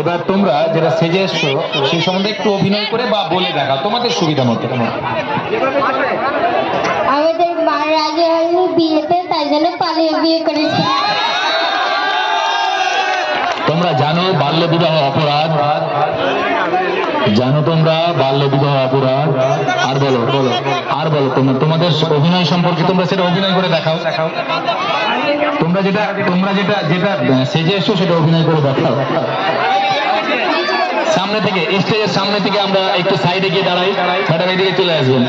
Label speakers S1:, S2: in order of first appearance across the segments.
S1: এবার তোমরা যেটা সেজে এসছো সেই সম্বন্ধে একটু অভিনয় করে বা বলে দেখাও তোমাদের সুবিধা মতো।
S2: আমাদের মার আগে হয়নি বিয়েতে তাই জন্য পালিয়ে বিয়ে করেছি।
S1: তোমরা জানো বাল্য বিবাহ অপরাধ? জানো তোমরা বাল্য বিবাহ অপরাধ? আর বলো বলো আর বলো তোমরা তোমাদের অভিনয় সম্পর্কে তোমরা সেটা অভিনয় করে দেখাও। দেখাও তোমরা যেটা তোমরা যেটা যেটা সেজে এসছো সেটা অভিনয় করে দেখাও। সামনে থেকে স্টেজের সামনে থেকে আমরা একটু সাইডে গিয়ে দাঁড়াই। ম্যাডাম এদিকে চলে আসবেন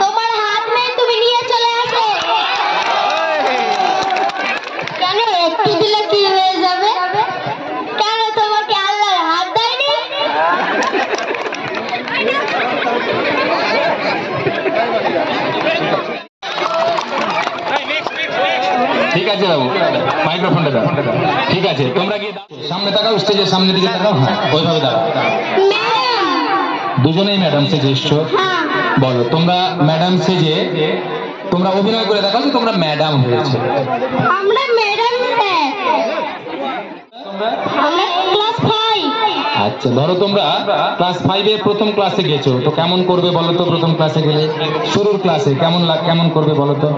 S2: তোমার হাত নেই তুমি নিয়ে চলে আসো কেন একটু দিলে কি হয়ে যাবে কেন তোমাকে আল্লাহর হাত দেয়নি
S1: ঠিক আছে বাবু মাইক্রোফোনটা দাও ঠিক আছে তোমরা গিয়ে। সামনে তাকাও স্টেজের সামনে দিকে তাকাও হ্যাঁ ওইভাবে দাঁড়াও। দুজনেই ম্যাডাম সেজে এসছো।
S2: হ্যাঁ
S1: বলো তোমরা ম্যাডাম সেজে তোমরা অভিনয় করে দেখাও যে তোমরা ম্যাডাম হয়েছে।
S2: আমরা ম্যাডাম আমরা ক্লাস ফাইভ
S1: আচ্ছা ধরো তোমরা ক্লাস ফাইভে প্রথম ক্লাসে গেছো। তো কেমন করবে বলো তো প্রথম ক্লাসে গেলে? শুরুর ক্লাসে কেমন লাগ- কেমন করবে বলো তো?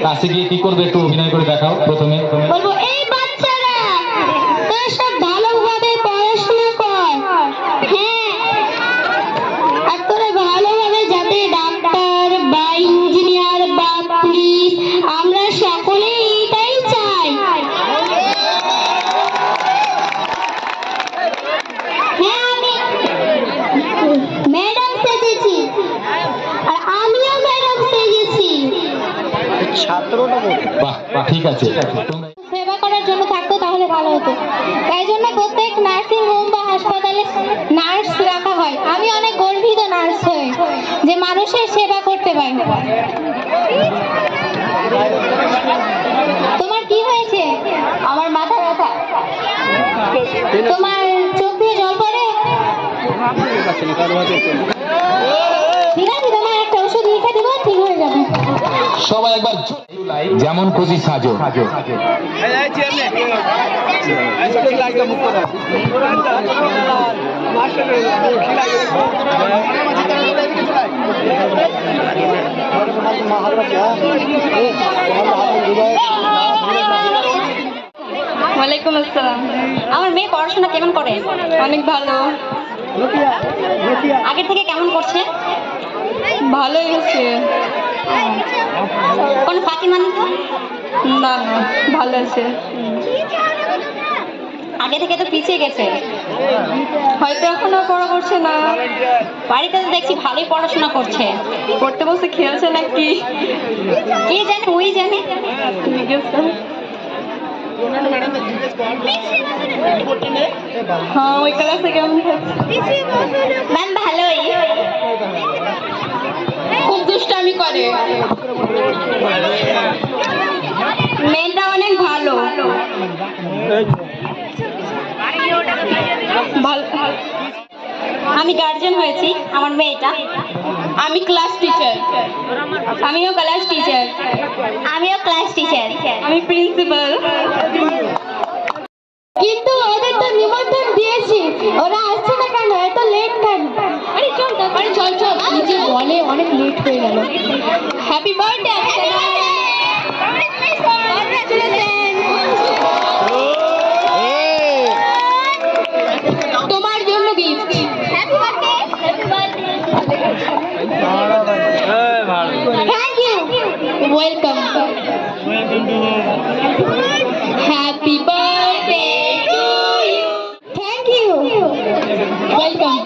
S1: ক্লাসে গিয়ে কি করবে একটু অভিনয় করে দেখাও প্রথমে। বাহ বাহ, ঠিক আছে।
S2: সেবা করার জন্য থাকতো তাহলে ভালো হতো। তাই জন্য প্রত্যেক নার্সিং হোম বা হাসপাতালে নার্স রাখা হয়। আমি অনেক গর্বিত নার্স হয়ে যে মানুষের সেবা করতে পারি। তোমার কি হয়েছে? আমার মাথা ব্যথা। তোমার চোখ দিয়ে জল পড়ে? ঠিক আছে তোমার
S1: সবাই একবার যেমন খুশি সাজো।
S3: ওয়ালাইকুম আসসালাম।
S2: আমার মেয়ে পড়াশোনা কেমন করে?
S3: অনেক ভালো।
S2: আগের থেকে কেমন করছে?
S3: ভালোই হচ্ছে।
S2: কোন ফাঁকি মানে তো
S3: না না ভালো আছে।
S2: আগে থেকে তো পিছিয়ে গেছে।
S3: হয়তো এখন আর পড়া করছে না।
S2: বাড়িতে তো দেখছি ভালোই পড়াশোনা করছে।
S3: পড়তে বসে খেলছে নাকি?
S2: কে জানে ওই জানে।
S3: হ্যাঁ ওই ক্লাসে কেমন
S2: ম্যাম ভালোই।
S3: খুব দুষ্টামি করে।
S2: মেয়েটা অনেক ভালো। আমি গার্জেন হয়েছি, আমার মেয়েটা।
S3: আমি ক্লাস টিচার
S2: আমিও ক্লাস টিচার আমিও ক্লাস টিচার
S3: আমি প্রিন্সিপাল
S2: কিন্তু ওদের তো নিমন্ত্রণ দিয়েছি ওরা আসছে না কেন এত লেট কেন আরে চল আরে চল চল নিচে বলে অনেক লেট হয়ে গেল হ্যাপি বার্থডে তোমার জন্য gift happy birthday happy birthday thank you welcome happy birthday to you thank you welcome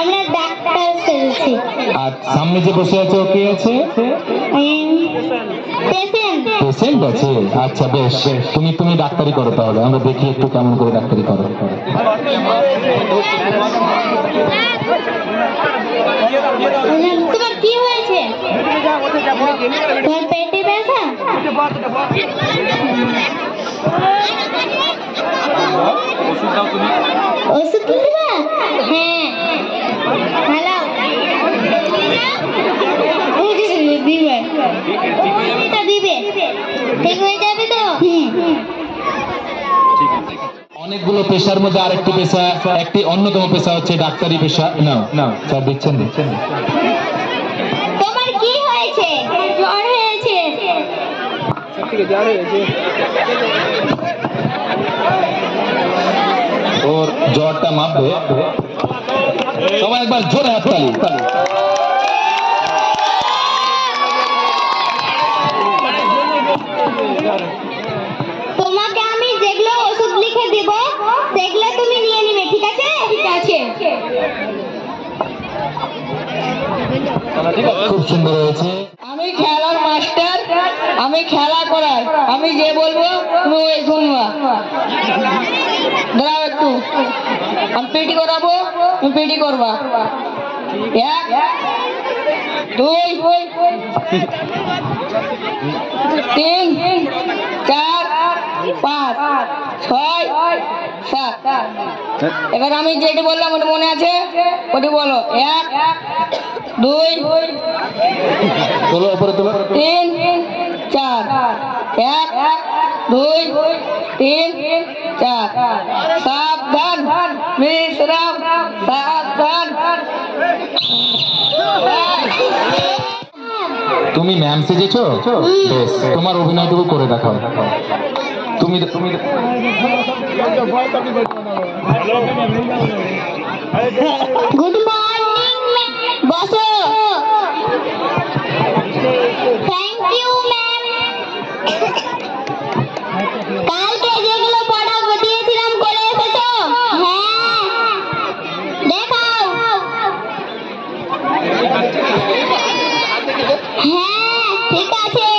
S2: আমরা ডাক্তার সেলছি
S1: আর সামনে যে বসে আছে ও কে আছে?
S2: পেশেন্ট
S1: আছে? আচ্ছা বেশ। তুমি তুমি ডাক্তারি করো তাহলে। আমরা দেখি একটু কেমন করে ডাক্তারি করো।
S2: তোমার কি হয়েছে? তোমার পেটে
S1: অনেকগুলো পেশার মধ্যে আরেকটি পেশা, একটি অন্যতম পেশা হচ্ছে ডাক্তারি পেশা। না না সব দিচ্ছেন দিচ্ছেন? ওর জ্বরটা মাপবে। সবাই একবার জোরে হাততালি
S2: তোমাকে আমি যেগুলো ওষুধ লিখে দেব সেগুলো তুমি নিয়ে নিবে ঠিক আছে? ঠিক আছে।
S1: খুব সুন্দর হয়েছে।
S4: আমি মাস্টার আমি খেলা করার আমি যে বলব তুমি ওই শুনবা। দাঁড়াও একটু। আমি পিটি করাবো তুমি পিটি করবা। এক দুই তিন চার পাঁচ ছয় সাত। এবার আমি যেটি বললাম ওটা মনে আছে? ওটি বলো। এক দুই তিন চার এক দুই তিন চার। সাবধান বিশ্রাম সাবধান।
S1: তুমি ম্যাম সেজেছো? বেশ তোমার অভিনয়টুকু করে দেখাও। তুমি তুমি
S2: গুড মর্নিং বসো থ্যাংক ইউ ম্যাম হ্যাঁ। হ্যাঁ ঠিক আছে।